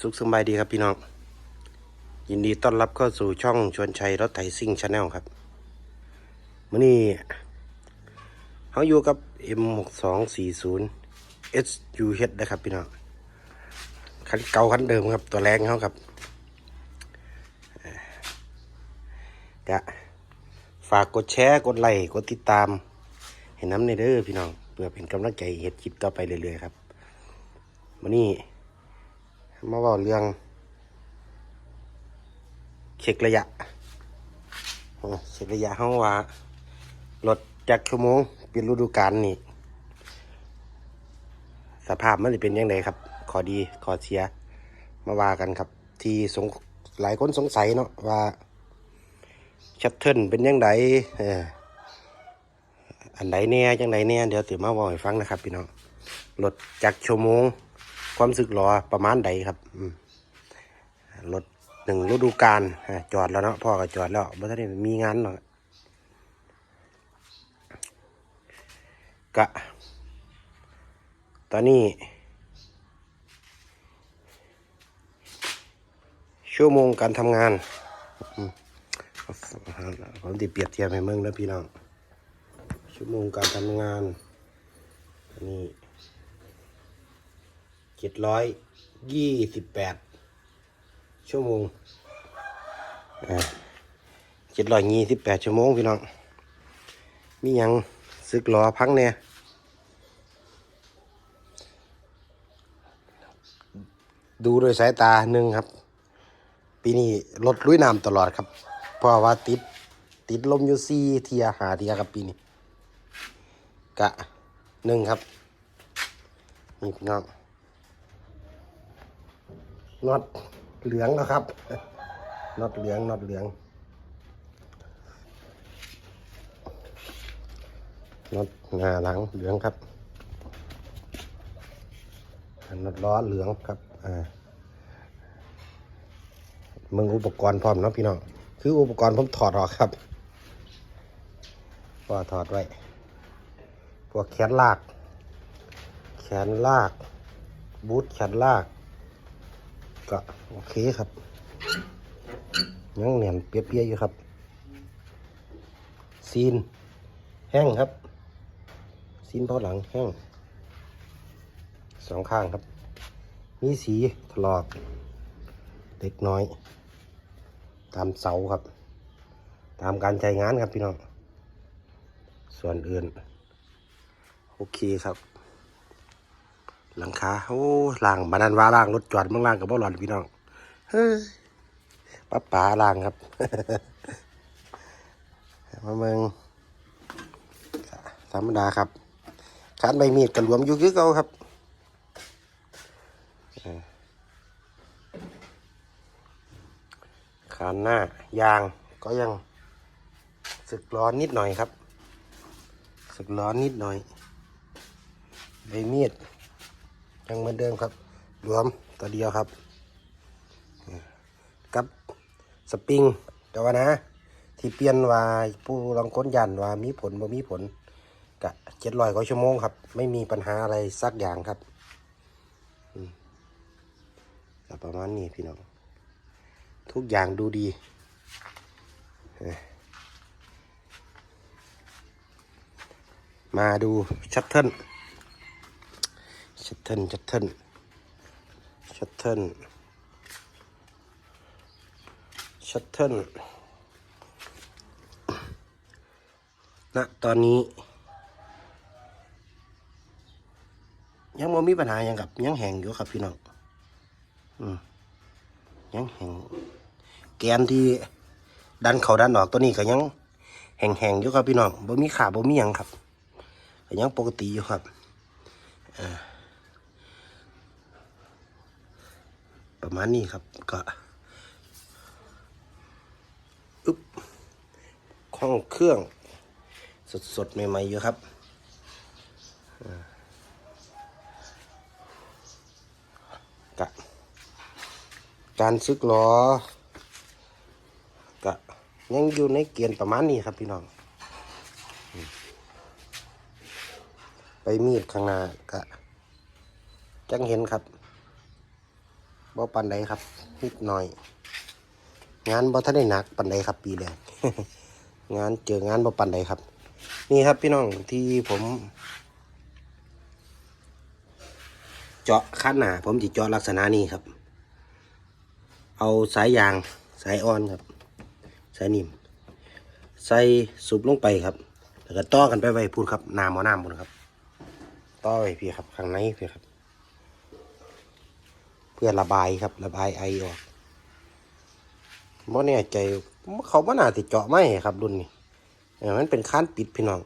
สุขสบายดีครับพี่น้อง ยินดีต้อนรับเข้าสู่ช่องชวนชัยรถไถซิ่งชาแนลครับมื่อนี้เขาอยู่กับ M6240 SUH นะครับพี่น้องคันเก่าคันเดิมครับตัวแรงเขาครับอ่ากะฝากกดแชร์กดไลค์กดติดตาม เห็นน้ำในเด้อพี่น้องเพื่อเป็นกำลังใจให้เฮ็ดคลิปต่อไปเรื่อยๆครับมื่อนี้ มาเว่าเรื่องเช็คระยะเช็คระยะห้องว่ารถจากชั่วโมงเปลี่ยนฤดูกาลนี่ สภาพมันจะเป็นยังไงครับ ขอดีขอเสีย มาว่ากันครับ ที่สงหลายคนสงสัยเนาะว่าชัตเทิลเป็นยังไงเอออันไหนแน่จังไหนแน่เดี๋ยวถือมาบอกให้ฟังนะครับพี่น้องรถจากชั่วโมง ความสึกหรอประมาณใดครับรถหนึ่งฤดูกาลจอดแล้วเนาะพ่อก็จอดแล้วไม่ได้มีงานหรอกกะ ตอนนี้ ชั่วโมงการทำงานผมติเปรียบเทียบให้เมืองแล้วพี่น้องชั่วโมงการทำงานนนี้ เจ็ดร้อยยี่สิบแปดชั่วโมงเจ็ดร้อยยี่สิบแปดชั่วโมงพี่น้อง มียังซึกล้อพังเนี่ยดูโดยสายตาหนึ่งครับ ปีนี้รถลุยน้ำตลอดครับ เพราะว่าติดติดลมอยู่ซีเทียหาเทียครับปีนี้กะหนึ่งครับ นี่พี่น้อง น็อตเหลืองนะครับน็อตเหลืองน็อตเหลืองน็อตหน้าหลังเหลืองครับน็อตล้อเหลืองครับอ่ามึงอุปกรณ์พร้อมเนาะพี่น้องคืออุปกรณ์ผมถอดออกครับพอถอดไว้พวกแขนลาก แขนลาก บูทแขนลาก ก็โอเคครับ ยังเหนียนเปียกๆอยู่ครับ ซีน แห้งครับ ซีนเพาหลังแห้ง สองข้างครับ มีสีถลอก เล็กน้อย ตามเสาครับ ตามการใช้งานครับพี่น้อง ส่วนอื่น โอเคครับ หลังคาโอ้ล่างบานันว่าล่างรถจอดบางล่างกับบ่หลอนพี่น้องเฮ้ยป้าป๋าล่างครับมาเมืองธรรมดาครับคานใบมีดกันรวมอยู่คือเก่าครับเออคานหน้ายางก็ยังสึกร้อนนิดหน่อยครับ สึกร้อนนิดหน่อยใบมีด ยังเหมือนเดิมครับ รวมตัวเดียวครับ กับสปริงแต่ว่านะ ที่เปลี่ยนว่าผู้ลองค้นยันว่ามีผลบ่มีผลกะเจ็ดร้อยกว่าชั่วโมงครับ ไม่มีปัญหาอะไรสักอย่างครับประมาณนี้พี่น้อง ทุกอย่างดูดีมาดูชัตเทิล เทิลชัตเทิลชัตเทิลชัตเทิลณตอนนี้ ยังไม่มีปัญหายังกับ ยังแห้งอยู่ครับพี่น้องอืมยังแห้งแกนที่ดันเขาดันออกตัวนี้ก็ยังแห้งๆอยู่ครับพี่น้องบ่มีขาบ่มีหยังครับก็ยังปกติอยู่ครับ ประมาณนี้ครับก็อึ๊บห้องเครื่อง สดๆใหม่ๆอยู่ครับกะการซึกล้อกะยังอยู่ในเกณฑ์ประมาณนี้ครับพี่น้อง ไปมีดข้างหน้ากะจังเห็นครับ บ่ปันใดครับนิดหน่อย งานบ่ทันได้หนักปันใดครับ ปีแรกงานเจองานบ่ปันใดครับ นี่ครับพี่น้องที่ผม เจาะคัดหนาผมจะเจาะลักษณะนี้ครับ เอาสายยางสายอ่อนครับ สายนิ่มใส่สุบลงไปครับ แล้วก็ต่อกันไปไว้พูดครับน้ำเอน้ำพูดครับ ต่อไว้พี่ครับข้างในพี่ครับ เพื่อระบายครับ ระบายไอออกบ่แน่ใจเขาบ่น่าติดเจาะไม่ครับรุ่นนี้มันเป็นค้านปิดพี่น้อง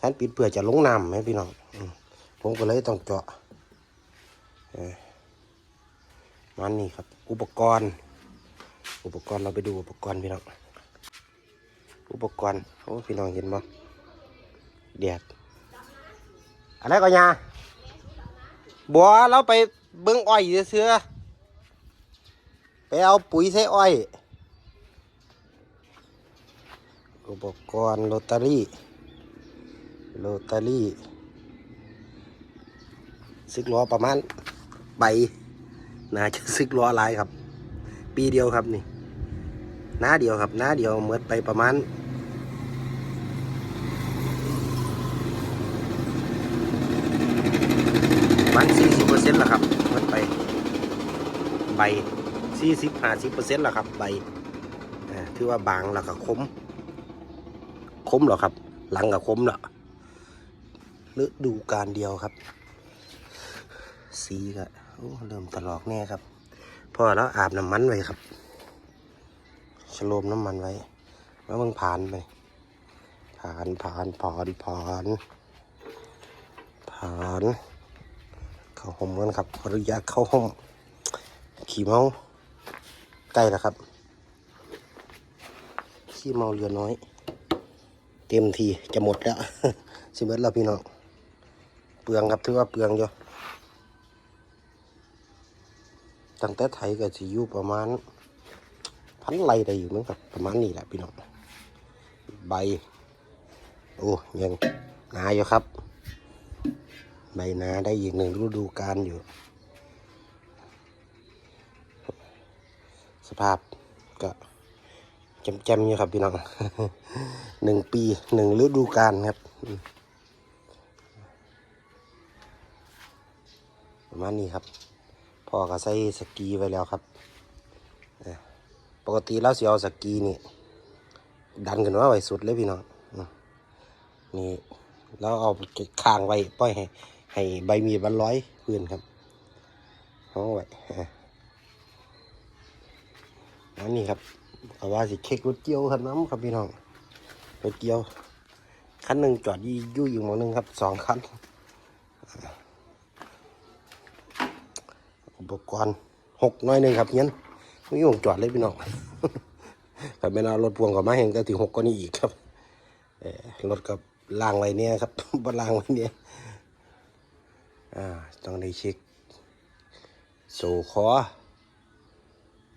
ค้านปิดเพื่อจะลงน้ำไหมพี่น้องผมก็เลยต้องเจาะมันนี่ครับ อุปกรณ์ อุปกรณ์เราไปดูอุปกรณ์พี่น้องอุปกรณ์โอ้พี่น้องเห็นบ่แดดอะไรก็ยาบัวเราไป เบิ้งอ้อยเสือไปเอาปุ๋ยใส่อ้อยอุปกรณ์โรตารี่โรตารี่ซึกล้อประมาณใบน่าจะซึกล้อลายครับ ปีเดียวครับนี่หน้าเดียวครับหน้าเดียวเมื่อไปประมาณประมันสี่สิบเปอร์เซ็นต์ละครับเมื่อไป ใบสี่สิบห้าสิบเปอร์เซ็นต์ละครับ ใบอ่าถือว่าบางแล้วก็คม คมเหรอครับ หลังกับคมเหรอฤดูการเดียวครับ สีก็เริ่มตลอกแน่ครับพอแล้วอาบน้ำมันไว้ครับชโลมน้ำมันไว้ แล้วมึงผ่านไปผ่านผ่านผ่านผ่านผ่าน เข้าห้องกันครับขออนุญาตเข้าห้อง ขี่เมาใกล้แล้วครับ ขี่เมาเรือน้อย เต็มทีจะหมดแล้วสิเบิดแล้วพี่น้องเปลืองครับถือว่าเปลืองอยู่ตั้งแต่ไทยก็สิอยู่ประมาณพันไรได้อยู่มั้งครับประมาณนี้แหละพี่น้องใบ โอ้ยังหนาอยู่ครับ ใบหนาได้อีกหนึ่งฤดูกาลอยู่ สภาพก็แจ่มๆอยู่ครับพี่น้องหนึ่งปีหนึ่งฤดูกาลครับประมาณนี้ครับพ่อก็ใส่สกีไว้แล้วครับปกติแล้วสิเอาสกีนี่ ดันขึ้นมาไว้สุดเลยพี่น้องนี่แล้วเอาค้างไว้ปล่อยให้ ให้ใบมีดมันร้อยพื้นครับเอาไว้ อันนี้ครับเอาว่าสิเช็ครถเกี่ยวครับน้ำครับพี่น้องรถเกี่ยวคันหนึ่งจอดยี่ยู่อยู่หมองหนึ่งครับสองคันอุปกรณ์หกน้อยหนึ่งครับเงี้ยไม่ยุ่งจอดเลยพี่น้องถ้าเป็นเอารถพ่วงกับมาเห็นก็ถึงหกก็นี่อีกครับเออรถกับล่างไว้เนี่ยครับบนล่างไว้เนี่ยอ่าต้องได้เช็คโซคอ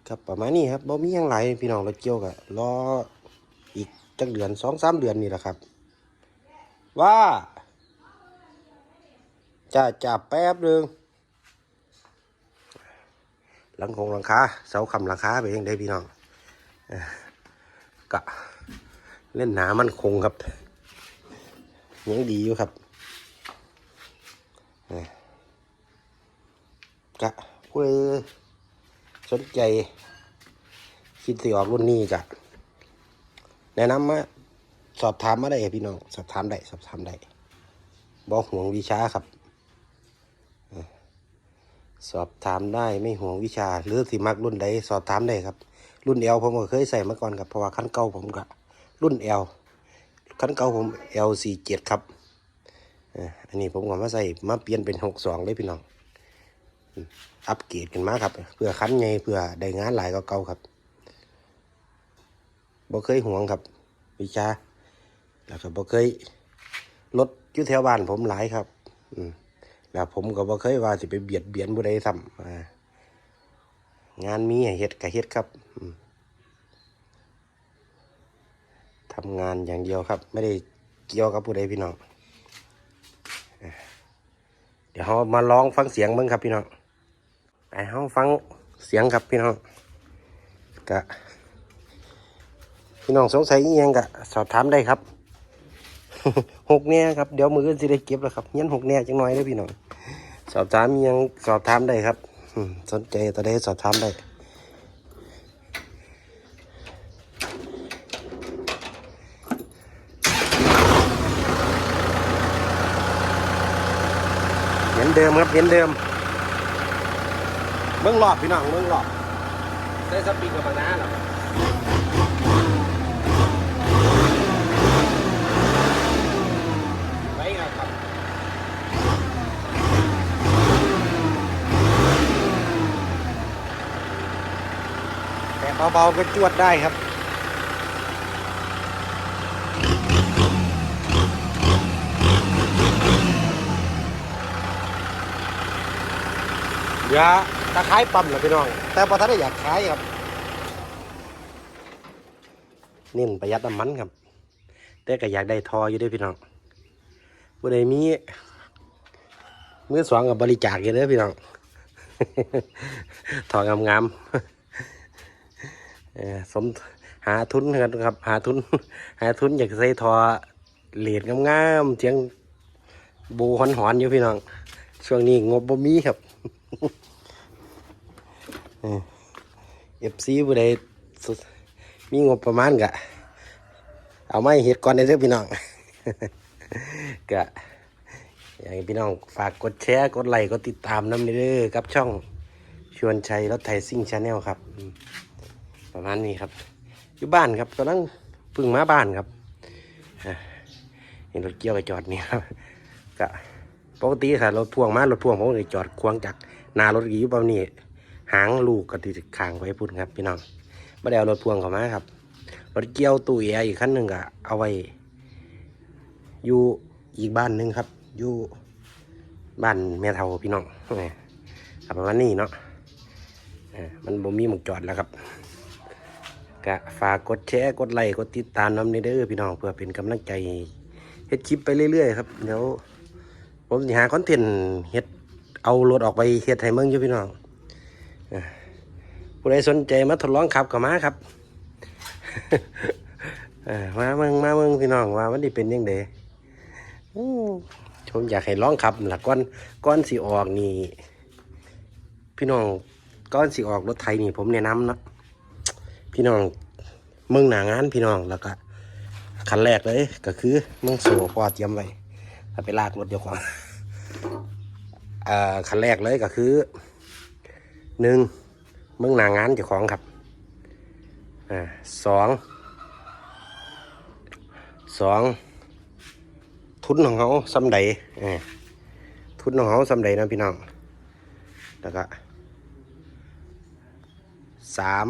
ครับประมาณนี้ครับบ่มียังหลพี่น้องเรถเกี่ยวกับรออีกจักเดือนสองสามเดือนนี่แหละครับ ว่าจะจับแป๊บหนึ่งหลังคงหลังคาเสาคำหลังคาไปยังได้พี่น้องกะเล่นหนามันคงครับยังดีอยู่ครับกะผู้ใด สนใจ คิดสิออกรุ่นนี้จะแนะนำมาสอบถามมาได้พี่น้อง สอบถามได้ สอบถามได้บอกห่วงวิชาครับ สอบถามได้ไม่ห่วงวิชาหรือสิมักรุ่นใดสอบถามได้ครับ รุ่นเอลผมก็เคยใส่มาก่อนครับเพราะว่าขั้นเก่าผมก็รุ่นเอลขั้นเก่าผมเอลสี่เจ็ดครับอออันนี้ผมก็มาใส่มาเปลี่ยนเป็นหกสองเลยพี่น้อง อัปเกรดกันมาครับ เพื่อคันไงเพื่อได้งานหลายก็เก่าครับบ่เคยห่วงครับ วิชาแล้วก็บ่เคยรถอยู่แถวบ้านผมหลายครับ อืมแล้วผมก็บ่เคยว่าสิไปเบียดเบียนผู้ใดซ้ำอ่างานมีให้เฮ็ดก็เฮ็ดครับอืมทำงานอย่างเดียวครับ ไม่ได้เกี่ยวกับผู้ใดพี่น้องเดี๋ยวเรามาลองฟังเสียงบ้างครับพี่น้อง ไปห้องฟังเสียงครับพี่น้องกะพี่น้องสงสัยยังกะสอบถามได้ครับหกเนี่ยครับเดี๋ยวมืออนสิได้เก็บแล้วครับเงี้ยหกเนี่ยจังน้อยเลยพี่น้องสอบถามยังสอบถามได้ครับสนใจตอนใดสอบถามได้เหมือนเดิมครับเหมือนเดิม เมืองรอบพี่น้องเมืองรอบได้สปีกกับบางนาหรอไปครับแต่เบาๆก็จวดได้ครับเดี๋ยว ตะไคร้ปั๊มเหรอพี่น้อง แต่พอท่านได้อยากขายครับเน้นประหยัดน้ำมันครับ แต่ก็อยากได้ทออยู่ด้วยพี่น้องผู้ใดมีมือสองกับบริจาคอยู่เด้อพี่น้องทองามๆสมหาทุนกันครับ หาทุน หาทุนอยากใส่ทอเหรียญงามๆเสียงบูหอนๆอยู่พี่น้อง ช่วงนี้งบบ่มีครับ เอฟซีผู้ใดสุดมีงบประมาณกะ เอาไม่เห็ดก่อนได้เด้อพี่น้องกะอย่ากให้พี่น้องฝากกดแชร์กดไลค์กดติดตามน้ำเด้อกับช่องชวนชัยรถไทยซิ่งชาแนลครับ ประมาณนี้ครับ อยู่บ้านครับกำลังพึ่งมาบ้านครับเห็นรถเกี่ยวไปจอดนี่ครับกะปกติค่ะรถพ่วงมารถพ่วงผมเลยจอดควางจากนารถกี่อยู่เปล่านี่ หางลูกก็ติดขางไว้พุ่นครับ พี่น้องม่ได้เอารถพ่วงเข้ามาครับ รถเกี่ยวตู้แอร์อีกคันหนึ่งก็เอาไว้ อยู่อีกบ้านหนึ่งครับ อยู่บ้านแม่เฒ่าพี่น้องนี่ครับประมาณนี้เนาะอ่อมันบ่มีหมกจอดแล้วครับก็ฝากกดแชร์กดไลค์กดติดตามน้ำในเด้อพี่น้องเพื่อเป็นกำลังใจเฮ็ดคลิปไปเรื่อยๆครับเดี๋ยวผมสิหาคอนเทนต์เฮ็ดเอารถออกไปเฮ็ดให้เมืองอยู่พี่น้อง ผู้ใดสนใจมาทดลองขับก็มาครับมาเมืองมาเมืองพี่น้องว่ามันดีเป็นยังไงผมอยากให้ลองขับล่ะก้อนก้อนสีออกนี่ พี่น้องก้อนสีออกรถไทยนี่ผมแนะนำนะพี่น้องเมืองหนางานพี่น้องแล้วก็คันแรกเลยก็คือเมืองโซพอเตรียมไว้ถ้าไปลากรถเดียวของเอ่อคันแรกเลยก็คือ หนึ่งเมืองหนางานเจ้าของครับอ่าสองสองทุนของเขาซ้ำใดทุนของเขาซ้ำใดนะพี่น้องแล้วก็สาม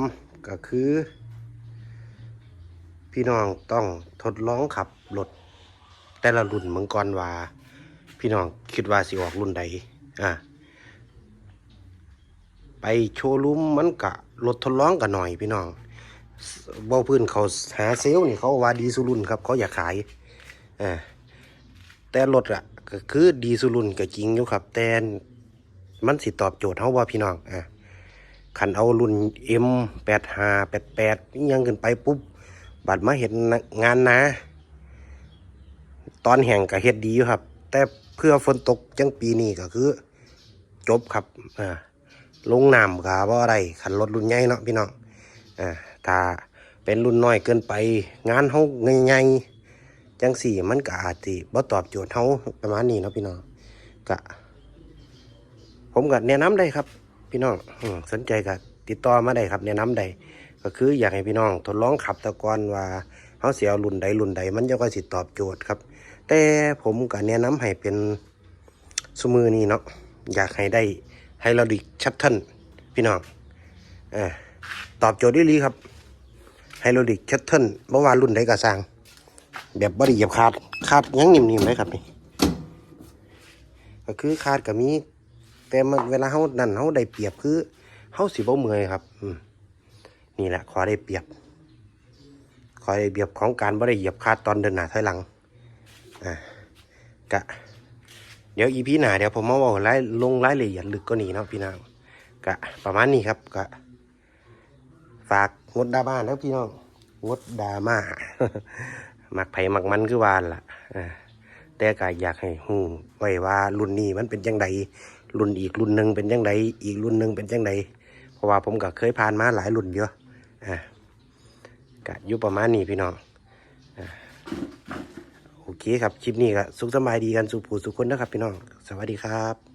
ก็คือ พี่น้องต้องทดลองขับรถแต่ละรุ่นเมืองก่อนว่า พี่น้องคิดว่าสิออกรุ่นใดอ่า ไปโชว์รูมมันกะรถทดลองกันหน่อยพี่น้องเบ้าพื้นเขาหาเซลล์นี่เขาว่าดีสุรุนครับ เขาอยากขายแต่รถอะก็คือดีสุรุนก็จริงอยู่ครับ แต่มันสิตอบโจทย์เขาว่าพี่น้องอะขันเอารุ่น M แปดห้าแปดแปดยังขึ้นไปปุ๊บ บัดมาเห็นงานนะ ตอนแห่งก็เฮ็ดดีอยู่ครับ แต่เพื่อฝนตกจังปีนี้ก็คือ จบครับอ่า ลงน้ำก็บ่อะไรขันรถรุ่นใหญ่เนาะพี่น้องอ่าถ้าเป็นรุ่นน้อยเกินไป งานเฮาง่ายๆจังสี่มันก็อาจสิบ่ตอบโจทย์เฮาประมาณนี้เนาะพี่น้องก็ผมก็แนะนำได้ครับ พี่น้องอสนใจก็ติดต่อมาได้ครับ แนะนำได้ก็คืออยากให้พี่น้องทดลองขับตะกอนว่าเฮาเสิเอารุ่นใดรุ่นใด มันจะก็สิตอบโจทย์ครับ แต่ผมก็แนะนำให้เป็นสมือนี้เนาะอยากให้ได้ ไฮโดรลิกชัตเทิลพี่น้องอตอบโจทย์ได้ลีครับไฮโดรลิกชัตเทิลเมื่อวานรุ่นใดก็สร้างแบบบริเหยียบขาดขาดยังนิ่มๆเลยครับนี่ก็คือขาดก็มีแต่มันเวลาเขานั่นเขาได้เปรียบคือเขาสิบ่เมื่อยครับอืนี่แหละขอได้เปรียบ ขอได้เปรียบของการบ่ได้เหยียบขาดตอนเดินหน้าถอยหลังอ่ากะ เดี๋ยวอีพีหนาเดี๋ยวผมมาบอกรายลงรายละเอียดลึกก็หนีเนาะพี่น้องกะประมาณนี้ครับกะฝากงดดราม่าแล้วพี่น้องงดดราม่ามักไผ่มักมันคือวานล่ะอ่าแต่ก็อยากให้ฮู้ไว้ว่ารุ่นนี้มันเป็นจังไดรุ่นอีกรุ่นหนึ่งเป็นจังไดอีกรุ่นหนึ่งเป็นจังไดเพราะว่าผมก็เคยผ่านมาหลายรุ่นเยอะอ่ากะอยู่ประมาณนี้พี่น้องอ่า โอเคครับ คลิปนี้ก็สุขสบายดีกันสุขผูสุขคนนะครับพี่น้อง สวัสดีครับ